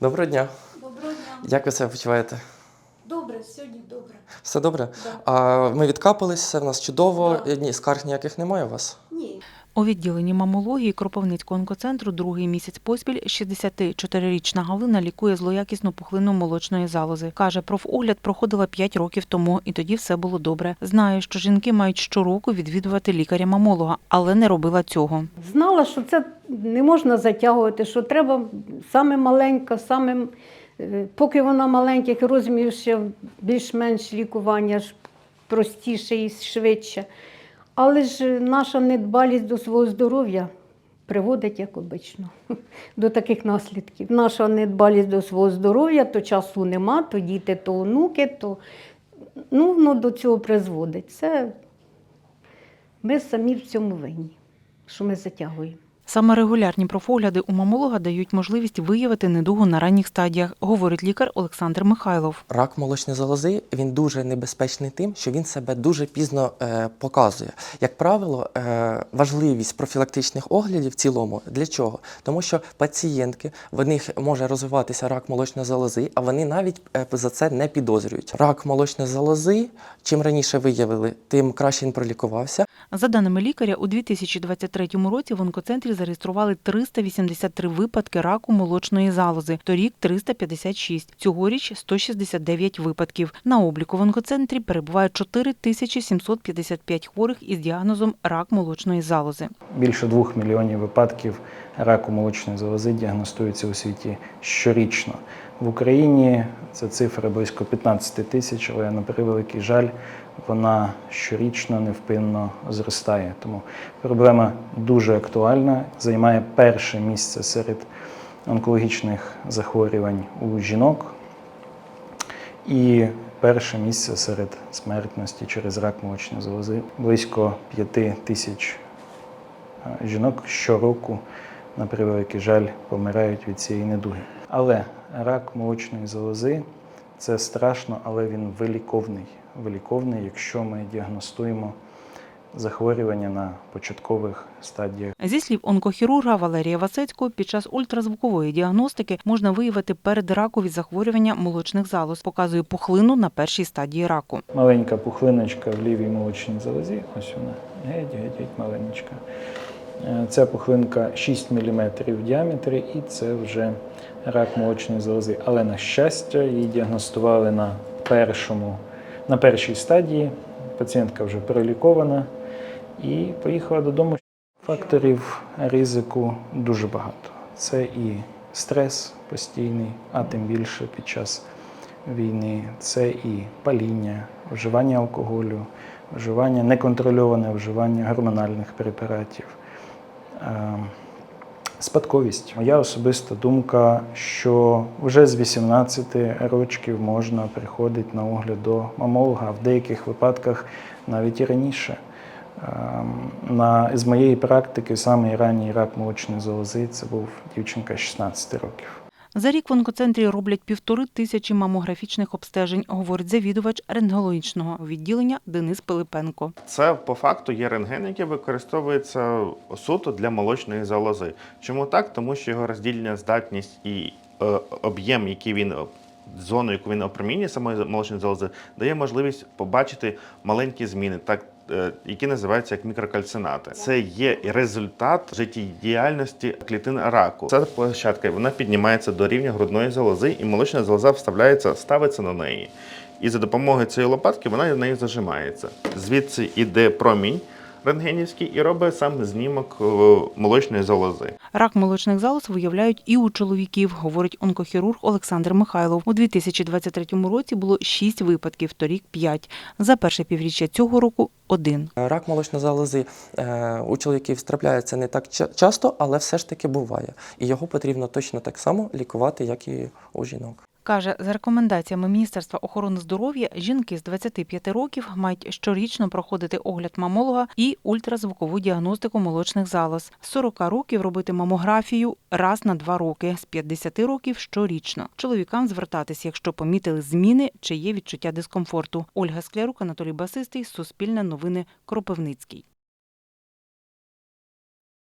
Доброго дня. Доброго дня. Як ви себе почуваєте? Добре, сьогодні добре. Все добре? Да. А ми відкапались, все в нас чудово. Да. Ні, скарг ніяких немає у вас. Ні. У відділенні мамології Кропивницького онкоцентру другий місяць поспіль 64-річна Галина лікує злоякісну пухлину молочної залози. Каже, профогляд проходила 5 років тому, і тоді все було добре. Знає, що жінки мають щороку відвідувати лікаря-мамолога, але не робила цього. Знала, що це не можна затягувати, що треба саме маленька, саме, е, поки вона маленьких розмірів, ще більш-менш лікування ж простіше і швидше. Але ж наша недбалість до свого здоров'я приводить, як обично, до таких наслідків. Наша недбалість до свого здоров'я, то часу нема, то діти, то онуки, то ну, воно до цього призводить. Це ми самі в цьому винні, що ми затягуємо. Саме регулярні профогляди у мамолога дають можливість виявити недугу на ранніх стадіях, говорить лікар Олександр Михайлов. Рак молочної залози він дуже небезпечний тим, що він себе дуже пізно е, показує. Як правило, е, важливість профілактичних оглядів в цілому для чого? Тому що пацієнтки в них може розвиватися рак молочної залози, а вони навіть е, за це не підозрюють. Рак молочної залози, чим раніше виявили, тим краще він пролікувався. За даними лікаря, у 2023 році в онкоцентрі зареєстрували 383 випадки раку молочної залози, торік 356, цьогоріч 169 випадків. На обліку в онкоцентрі перебуває 4755 хворих із діагнозом рак молочної залози. Більше двох мільйонів випадків раку молочної залози діагностуються у світі щорічно. В Україні ця цифра близько 15 тисяч, але на превеликий жаль, вона щорічно невпинно зростає. Тому проблема дуже актуальна, займає перше місце серед онкологічних захворювань у жінок і перше місце серед смертності через рак молочної залози. Близько 5 тисяч е, жінок щороку, на превеликий жаль, помирають від цієї недуги. Але рак молочної залози це страшно, але він виліковний. Виліковний, якщо ми діагностуємо захворювання на початкових стадіях Зі слів онкохірурга Валерія Васецького, під час ультразвукової діагностики можна виявити передракові захворювання молочних залоз, показує пухлину на першій стадії раку. маленька пухлиночка в лівій молочній залозі. Ось вона геть, геть, геть маленька. Е, Ця пухлинка 6 мм в діаметрі, і це вже рак молочної залози. Але на щастя, її діагностували на першому, на першій стадії. Пацієнтка вже пролікована і поїхала додому. Факторів ризику дуже багато. Це і стрес постійний, а тим більше під час війни. Це і паління, вживання алкоголю, вживання, неконтрольоване вживання гормональних препаратів. Спадковість. Моя особиста думка, що вже з 18 років можна приходити на огляд до мамолога, в деяких випадках навіть і раніше. Ем, На, з моєї практики самий ранній рак молочної залози це був дівчинка 16 років. За рік в онкоцентрі роблять півтори тисячі мамографічних обстежень, говорить завідувач рентгенологічного відділення Денис Пилипенко. Це по факту є рентген, який використовується суто для молочної залози. Чому так? Тому що його роздільна здатність і е, об'єм, який він зону, яку він опромінює самої молочної залози, дає можливість побачити маленькі зміни, так які називаються як мікрокальцинати. Це є результат життєдіяльності клітин раку. Ця площадка вона піднімається до рівня грудної залози, і молочна залоза вставляється, ставиться на неї. І за допомогою цієї лопатки вона на неї зажимається. Звідси йде промінь рентгенівський і робить сам знімок е, молочної залози. Рак молочних залоз виявляють і у чоловіків, говорить онкохірург Олександр Михайлов. У 2023 році було 6 випадків, торік 5. За перше півріччя цього року – один. Рак молочної залози е, у чоловіків трапляється не так часто, але все ж таки буває. І його потрібно точно так само лікувати, як і у жінок. Каже, за рекомендаціями Міністерства охорони здоров'я, жінки з 25 років мають щорічно проходити огляд мамолога і ультразвукову діагностику молочних залоз. З 40 років робити мамографію раз на два роки, з 50 років щорічно. Чоловікам звертатись, якщо помітили зміни чи є відчуття дискомфорту. Ольга Склярук, Анатолій Басистий, Суспільне новини, Кропивницький.